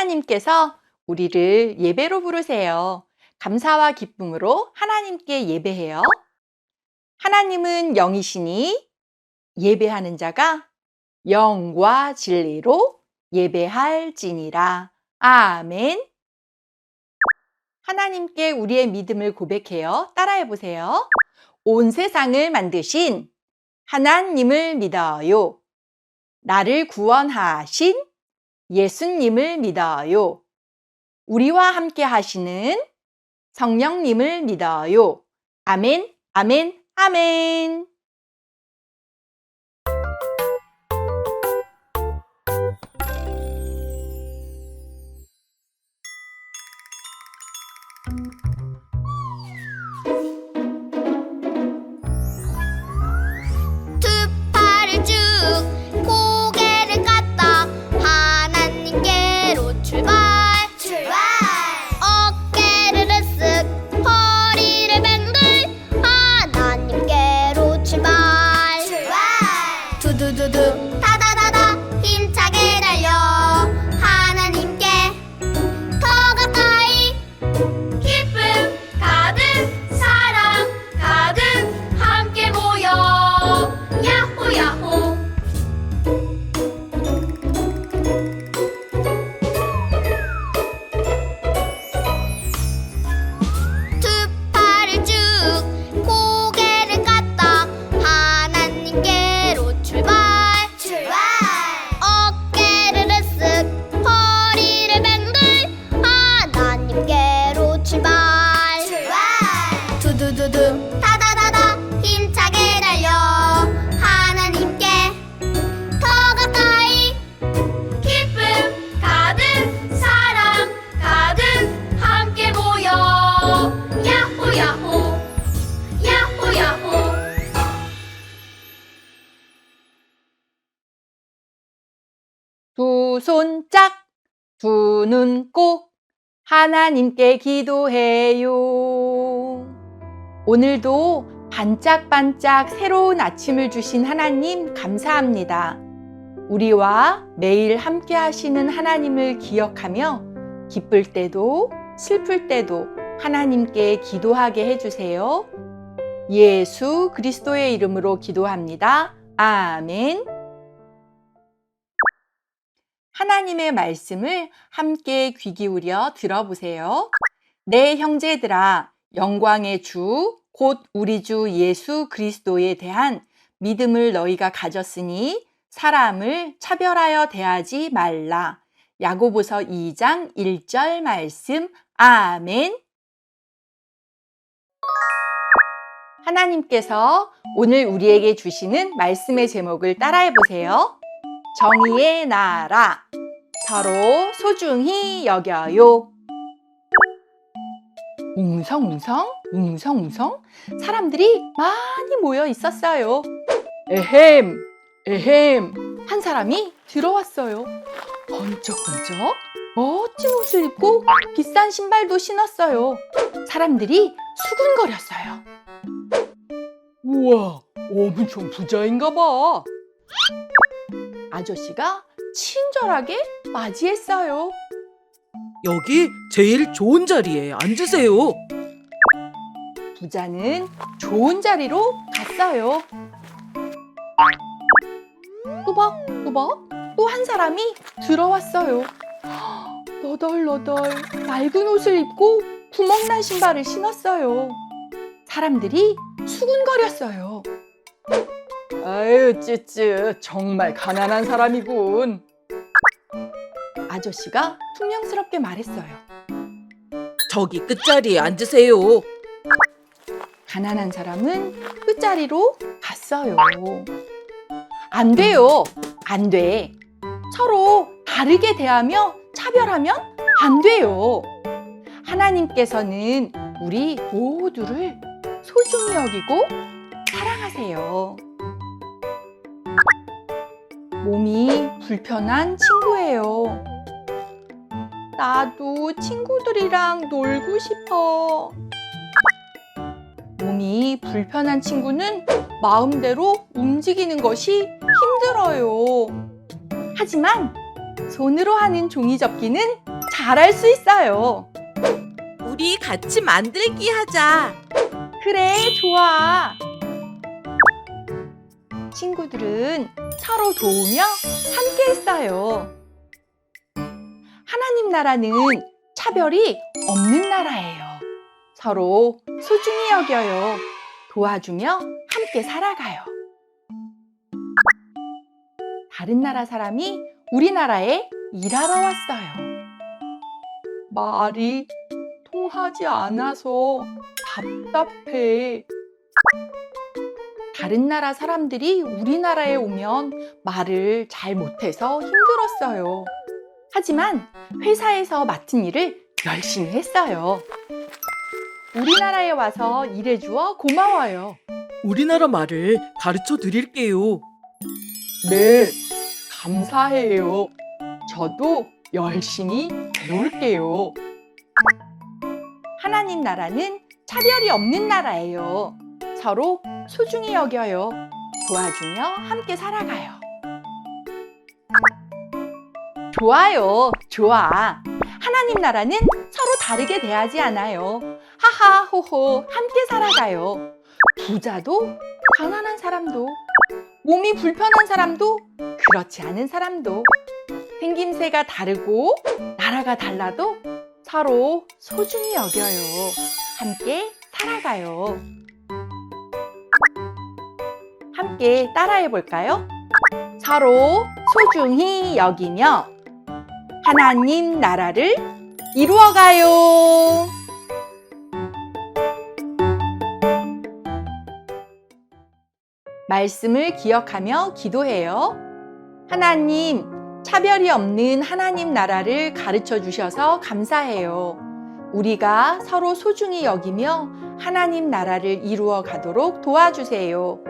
하나님께서 우리를 예배로 부르세요. 감사와 기쁨으로 하나님께 예배해요. 하나님은 영이시니 예배하는 자가 영과 진리로 예배할지니라. 아멘. 하나님께 우리의 믿음을 고백해요. 따라해 보세요. 온 세상을 만드신 하나님을 믿어요. 나를 구원하신 예수님을 믿어요. 우리와 함께 하시는 성령님을 믿어요. 아멘, 아멘, 아멘. 두 손 짝, 두 눈 꼭, 하나님께 기도해요. 오늘도 반짝반짝 새로운 아침을 주신 하나님 감사합니다. 우리와 매일 함께 하시는 하나님을 기억하며 기쁠 때도 슬플 때도 하나님께 기도하게 해주세요. 예수 그리스도의 이름으로 기도합니다. 아멘. 하나님의 말씀을 함께 귀 기울여 들어보세요. 내 형제들아, 영광의 주, 곧 우리 주 예수 그리스도에 대한 믿음을 너희가 가졌으니 사람을 차별하여 대하지 말라. 야고보서 2장 1절 말씀. 아멘. 하나님께서 오늘 우리에게 주시는 말씀의 제목을 따라해 보세요. 정의의 나라. 서로 소중히 여겨요. 웅성웅성, 웅성웅성 사람들이 많이 모여 있었어요. 에헴, 에헴. 한 사람이 들어왔어요. 번쩍번쩍 멋진 옷을 입고 비싼 신발도 신었어요. 사람들이 수군거렸어요. 우와, 엄청 부자인가 봐. 아저씨가 친절하게 맞이했어요. 여기 제일 좋은 자리에 앉으세요. 부자는 좋은 자리로 갔어요. 또박또박 또한 사람이 들어왔어요. 너덜너덜 맑은 옷을 입고 구멍난 신발을 신었어요. 사람들이 수군거렸어요. 아유, 쯔쯔, 정말 가난한 사람이군. 아저씨가 퉁명스럽게 말했어요. 저기 끝자리에 앉으세요. 가난한 사람은 끝자리로 갔어요. 안 돼요. 안 돼. 서로 다르게 대하며 차별하면 안 돼요. 하나님께서는 우리 모두를 소중히 여기고 사랑하세요. 몸이 불편한 친구예요. 나도 친구들이랑 놀고 싶어. 몸이 불편한 친구는 마음대로 움직이는 것이 힘들어요. 하지만 손으로 하는 종이 접기는 잘할 수 있어요. 우리 같이 만들기 하자. 그래, 좋아. 친구들은 서로 도우며 함께 했어요. 하나님 나라는 차별이 없는 나라예요. 서로 소중히 여겨요. 도와주며 함께 살아가요. 다른 나라 사람이 우리나라에 일하러 왔어요. 말이 통하지 않아서 답답해. 다른 나라 사람들이 우리나라에 오면 말을 잘 못해서 힘들었어요. 하지만 회사에서 맡은 일을 열심히 했어요. 우리나라에 와서 일해주어 고마워요. 우리나라 말을 가르쳐 드릴게요. 네, 감사해요. 저도 열심히 배울게요. 하나님 나라는 차별이 없는 나라예요. 서로 소중히 여겨요. 도와주며 함께 살아가요. 좋아요, 좋아. 하나님 나라는 서로 다르게 대하지 않아요. 하하, 호호, 함께 살아가요. 부자도, 가난한 사람도, 몸이 불편한 사람도, 그렇지 않은 사람도, 생김새가 다르고, 나라가 달라도 서로 소중히 여겨요. 함께 살아가요. 함께 따라해 볼까요? 서로 소중히 여기며 하나님 나라를 이루어가요. 말씀을 기억하며 기도해요. 하나님, 차별이 없는 하나님 나라를 가르쳐 주셔서 감사해요. 우리가 서로 소중히 여기며 하나님 나라를 이루어 가도록 도와주세요.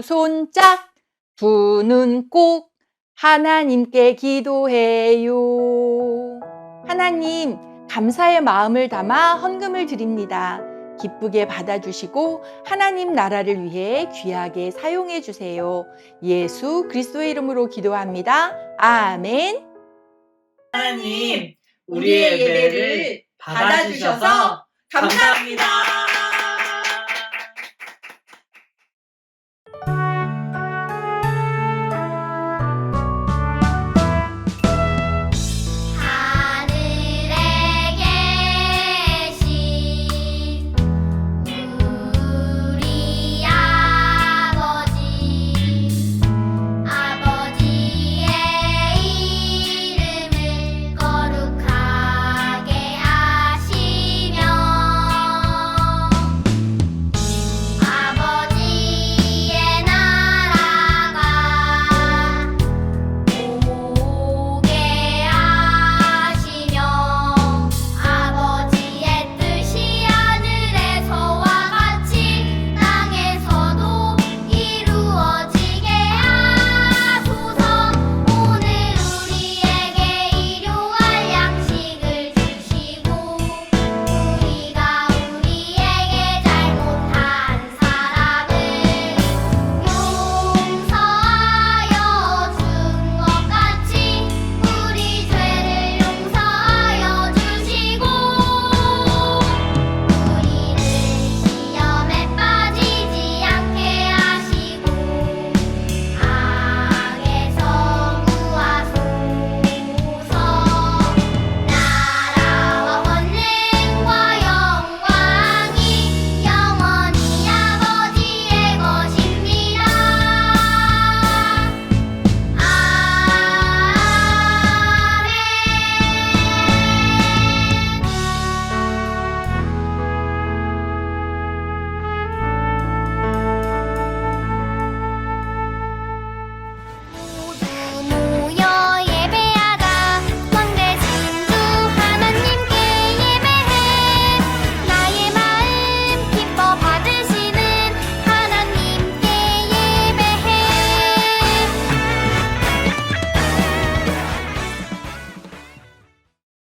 두 손 짝, 두 눈 꼭 하나님께 기도해요. 하나님, 감사의 마음을 담아 헌금을 드립니다. 기쁘게 받아주시고 하나님 나라를 위해 귀하게 사용해 주세요. 예수 그리스도의 이름으로 기도합니다. 아멘. 하나님, 우리의 예배를 받아주셔서 감사합니다.